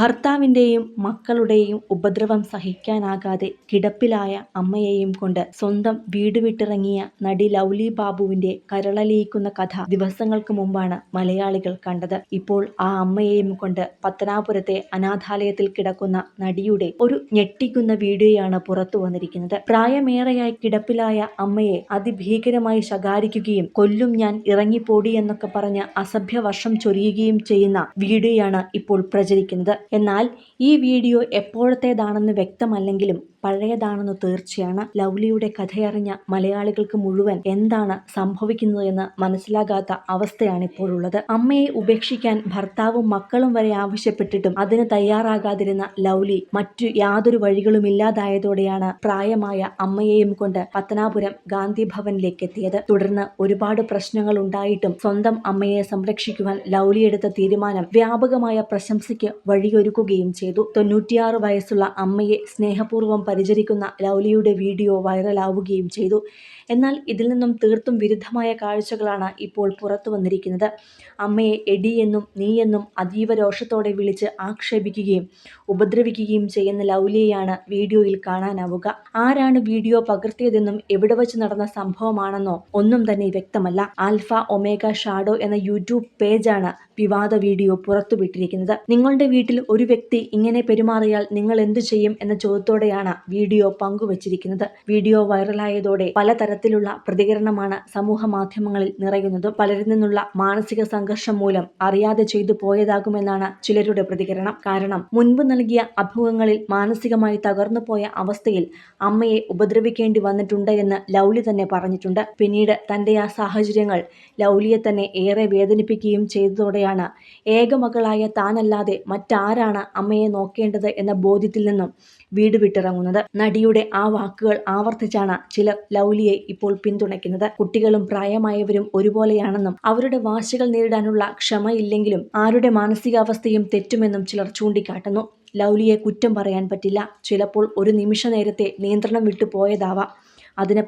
ഭർത്താവിന്റെയും മക്കളുടെയും ഉപദ്രവം സഹിക്കാനാകാതെ കിടപ്പിലായ അമ്മയെയും കൊണ്ട് സ്വന്തം വീട് വിട്ടിറങ്ങിയ നടി ലൗലി ബാബുവിന്റെ കരളലിയിക്കുന്ന കഥ ദിവസങ്ങൾക്ക് മുമ്പാണ് മലയാളികൾ കണ്ടത്. ഇപ്പോൾ ആ അമ്മയെയും കൊണ്ട് പത്തനാപുരത്തെ അനാഥാലയത്തിൽ കിടക്കുന്ന നടിയുടെ ഒരു ഞെട്ടിക്കുന്ന വീഡിയോയാണ് പുറത്തു വന്നിരിക്കുന്നത്. പ്രായമേറെയായി കിടപ്പിലായ അമ്മയെ അതിഭീകരമായി ശകാരിക്കുകയും കൊല്ലും ഞാൻ ഇറങ്ങിപ്പോടി എന്നൊക്കെ പറഞ്ഞ് അസഭ്യവർഷം ചൊരിയുകയും ചെയ്യുന്ന വീഡിയോയാണ് ഇപ്പോൾ പ്രചരിക്കുന്നത്. എന്നാൽ ഈ വീഡിയോ എപ്പോഴത്തേതാണെന്ന് വ്യക്തമല്ലെങ്കിലും പഴയതാണെന്ന് തീർച്ചയാണ് ലൗലിയുടെ കഥയറിഞ്ഞ മലയാളികൾക്ക് മുഴുവൻ എന്താണ് സംഭവിക്കുന്നതെന്ന് മനസ്സിലാകാത്ത അവസ്ഥയാണ് ഇപ്പോഴുള്ളത് അമ്മയെ ഉപേക്ഷിക്കാൻ ഭർത്താവും മക്കളും വരെ ആവശ്യപ്പെട്ടിട്ടും അതിന് തയ്യാറാകാതിരുന്ന ലൗലി മറ്റു യാതൊരു വഴികളുമില്ലാതായതോടെയാണ് പ്രായമായ അമ്മയെയും കൊണ്ട് പത്തനാപുരം ഗാന്ധി ഭവനിലേക്ക് എത്തിയത് തുടർന്ന് ഒരുപാട് പ്രശ്നങ്ങൾ ഉണ്ടായിട്ടും സ്വന്തം അമ്മയെ സംരക്ഷിക്കുവാൻ ലൗലി എടുത്ത തീരുമാനം വ്യാപകമായ പ്രശംസയ്ക്ക് വഴിയൊരുക്കുകയും ചെയ്തു. തൊണ്ണൂറ്റിയാറ് വയസ്സുള്ള അമ്മയെ സ്നേഹപൂർവം പരിചരിക്കുന്ന ലൗലിയുടെ വീഡിയോ വൈറലാവുകയും ചെയ്തു. എന്നാൽ ഇതിൽ നിന്നും തീർത്തും വിരുദ്ധമായ കാഴ്ചകളാണ് ഇപ്പോൾ പുറത്തു വന്നിരിക്കുന്നത്. അമ്മയെ എടിയെന്നും നീയെന്നും അതീവ രോഷത്തോടെ വിളിച്ച് ആക്ഷേപിക്കുകയും ഉപദ്രവിക്കുകയും ചെയ്യുന്ന ലൗലിയെയാണ് വീഡിയോയിൽ കാണാനാവുക. ആരാണ് വീഡിയോ പകർത്തിയതെന്നും എവിടെ വച്ച് നടന്ന സംഭവമാണെന്നോ ഒന്നും തന്നെ വ്യക്തമല്ല. ആൽഫ ഒമേഗ ഷാഡോ എന്ന യൂട്യൂബ് പേജാണ് വിവാദ വീഡിയോ പുറത്തുവിട്ടിരിക്കുന്നത്. നിങ്ങളുടെ വീട്ടിൽ ഒരു വ്യക്തി ഇങ്ങനെ പെരുമാറിയാൽ നിങ്ങൾ എന്തു ചെയ്യും എന്ന ചോദ്യത്തോടെയാണ് വീഡിയോ പങ്കുവച്ചിരിക്കുന്നത്. വീഡിയോ വൈറലായതോടെ പലതരത്തിലുള്ള പ്രതികരണമാണ് സമൂഹ മാധ്യമങ്ങളിൽ നിറയുന്നതും പലരിൽ നിന്നുള്ള മാനസിക സംഘർഷം മൂലം അറിയാതെ ചെയ്തു പോയതാകുമെന്നാണ് ചിലരുടെ പ്രതികരണം. കാരണം മുൻപ് നൽകിയ അഭിമുഖങ്ങളിൽ മാനസികമായി തകർന്നു പോയ അവസ്ഥയിൽ അമ്മയെ ഉപദ്രവിക്കേണ്ടി വന്നിട്ടുണ്ട് എന്ന് ലൗലി തന്നെ പറഞ്ഞിട്ടുണ്ട്. പിന്നീട് തന്റെ ആ സാഹചര്യങ്ങൾ ലൗലിയെ തന്നെ ഏറെ വേദനിപ്പിക്കുകയും ചെയ്തതോടെയാണ് ഏകമകളായ താനല്ലാതെ മറ്റാരാണ് അമ്മയെ നോക്കേണ്ടത് എന്ന ബോധ്യത്തിൽ നിന്നും വീട് വിട്ടിറങ്ങുന്നത്. നടിയുടെ ആ വാക്കുകൾ ആവർത്തിച്ചാണ് ചിലർ ലൗലിയെ ഇപ്പോൾ പിന്തുണയ്ക്കുന്നത്. കുട്ടികളും പ്രായമായവരും ഒരുപോലെയാണെന്നും അവരുടെ വാശികൾ നേരിടാനുള്ള ക്ഷമയില്ലെങ്കിലും ആരുടെ മാനസികാവസ്ഥയും തെറ്റുമെന്നും ചിലർ ചൂണ്ടിക്കാട്ടുന്നു. ലൗലിയെ കുറ്റം പറയാൻ പറ്റില്ല. ചിലപ്പോൾ ഒരു നിമിഷ നേരത്തെ നിയന്ത്രണം വിട്ടു പോയതാവാം അതിന്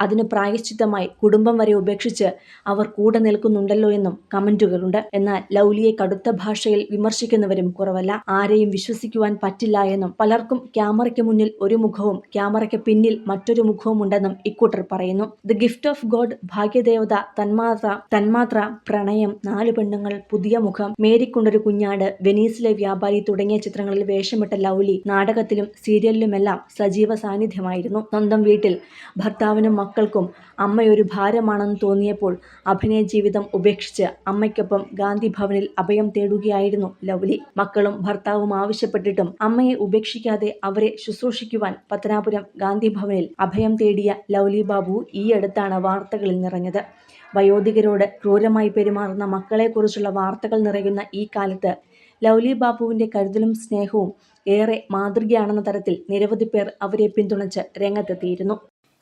അതിന് പ്രായശ്ചിത്തമായി കുടുംബം വരെ ഉപേക്ഷിച്ച് അവർ കൂടെ നിൽക്കുന്നുണ്ടല്ലോ എന്നും കമന്റുകളുണ്ട്. എന്നാൽ ലൗലിയെ കടുത്ത ഭാഷയിൽ വിമർശിക്കുന്നവരും കുറവല്ല. ആരെയും വിശ്വസിക്കുവാൻ പറ്റില്ല എന്നും പലർക്കും ക്യാമറയ്ക്ക് മുന്നിൽ ഒരു മുഖവും ക്യാമറയ്ക്ക് പിന്നിൽ മറ്റൊരു മുഖവും ഉണ്ടെന്നും ഇക്കൂട്ടർ പറയുന്നു. The gift of God Bhagyadevatha Thanmathra Thanmathra Pranayam നാലു പെണ്ണുങ്ങൾ പുതിയ മുഖം മേരിക്കൊണ്ടൊരു കുഞ്ഞാട് വെനീസിലെ വ്യാപാരി തുടങ്ങിയ ചിത്രങ്ങളിൽ വേഷമിട്ട ലൗലി നാടകത്തിലും സീരിയലിലുമെല്ലാം സജീവ സാന്നിധ്യമായിരുന്നു. സ്വന്തം വീട്ടിൽ ഭർത്താവിനും മക്കൾക്കും അമ്മയൊരു ഭാരമാണെന്ന് തോന്നിയപ്പോൾ അഭിനയ ജീവിതം ഉപേക്ഷിച്ച് അമ്മയ്ക്കൊപ്പം ഗാന്ധി ഭവനിൽ അഭയം തേടുകയായിരുന്നു ലവ്ലി മക്കളും ഭർത്താവും ആവശ്യപ്പെട്ടിട്ടും അമ്മയെ ഉപേക്ഷിക്കാതെ അവരെ ശുശ്രൂഷിക്കുവാൻ പത്തനാപുരം ഗാന്ധി ഭവനിൽ അഭയം തേടിയ ലൗലി ബാബു ഈയടുത്താണ് വാർത്തകളിൽ നിറഞ്ഞത്. വയോധികരോട് ക്രൂരമായി പെരുമാറുന്ന മക്കളെക്കുറിച്ചുള്ള വാർത്തകൾ നിറയുന്ന ഈ കാലത്ത് ലൗലി ബാബുവിന്റെ കരുതലും സ്നേഹവും ഏറെ മാതൃകയാണെന്ന തരത്തിൽ നിരവധി പേർ അവരെ പിന്തുണച്ച് രംഗത്തെത്തിയിരുന്നു.